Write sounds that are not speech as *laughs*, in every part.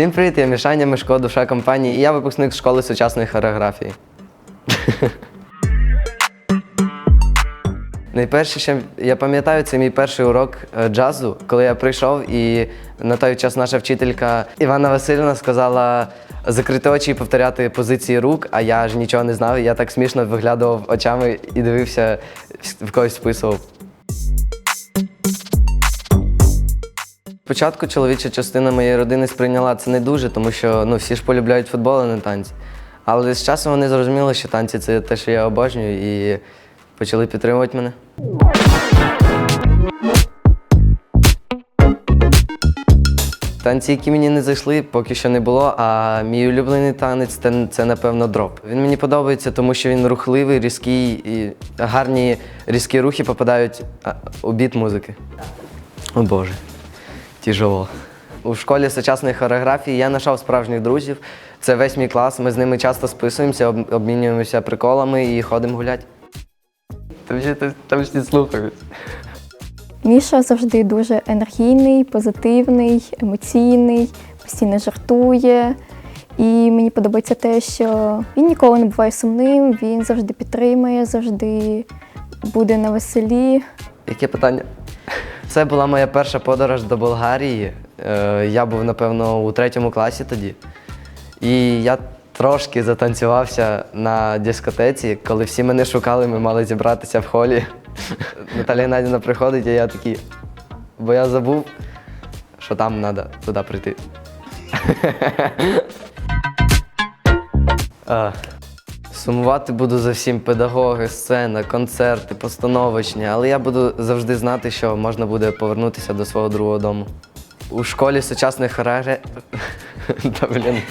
Всім привіт, я Мішаня Мишко, душа компанії, і я випускник школи сучасної хореографії. *laughs* Найперше, що я пам'ятаю, це мій перший урок е, джазу, коли я прийшов, і на той час наша вчителька Івана Васильівна сказала закрити очі і повторяти позиції рук, а я ж нічого не знав. Я так смішно виглядував очами і дивився, в когось списував. Спочатку чоловіча частина моєї родини сприйняла це не дуже, тому що ну, всі ж полюбляють футбол, а не танці. Але з часом вони зрозуміли, що танці це те, що я обожнюю, і почали підтримувати мене. Танці, які мені не зайшли, поки що не було. А мій улюблений танець це, напевно дроп. Він мені подобається, тому що він рухливий, різкий і гарні різкі рухи попадають у біт музики. О Боже, тяжело. У школі сучасної хореографії я знайшов справжніх друзів. Це весь мій клас. Ми з ними часто списуємося, обмінюємося приколами і ходимо гуляти. Там ще там всі слухають. Міша завжди дуже енергійний, позитивний, емоційний, постійно жартує. І мені подобається те, що він ніколи не буває сумним, він завжди підтримує, завжди буде на веселі. Яке питання? Це була моя перша подорож до Болгарії. Е, Я був, напевно, у третьому класі тоді. І я трошки затанцювався на дискотеці, коли всі мене шукали, ми мали зібратися в холі. *laughs* Наталія Надіна приходить, і я такий, бо я забув, що там треба туди прийти. *laughs* Сумувати буду за всім педагоги, сцена, концерти, постановочні, але я буду завжди знати, що можна буде повернутися до свого другого дому. У школі сучасної хореографії... *laughs* Та, блін.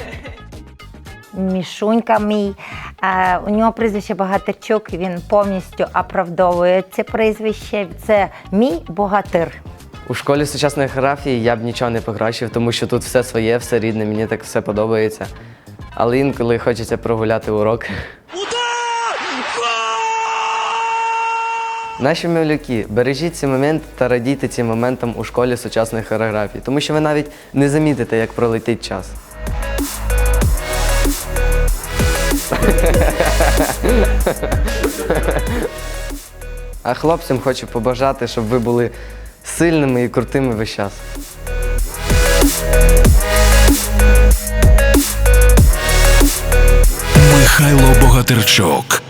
Мішунька мій. Е, у нього прізвище Богатирчук, він повністю оправдовує це прізвище. Це мій богатир. У школі сучасної хореографії я б нічого не покращив, тому що тут все своє, все рідне, мені так все подобається. Але інколи хочеться прогуляти урок. Наші малюки, бережіть ці моменти та радійте цим моментам у школі сучасної хореографії, тому що ви навіть не замітите, як пролетить час. А хлопцям хочу побажати, щоб ви були сильними і крутими весь час. Михайло Богатирчук.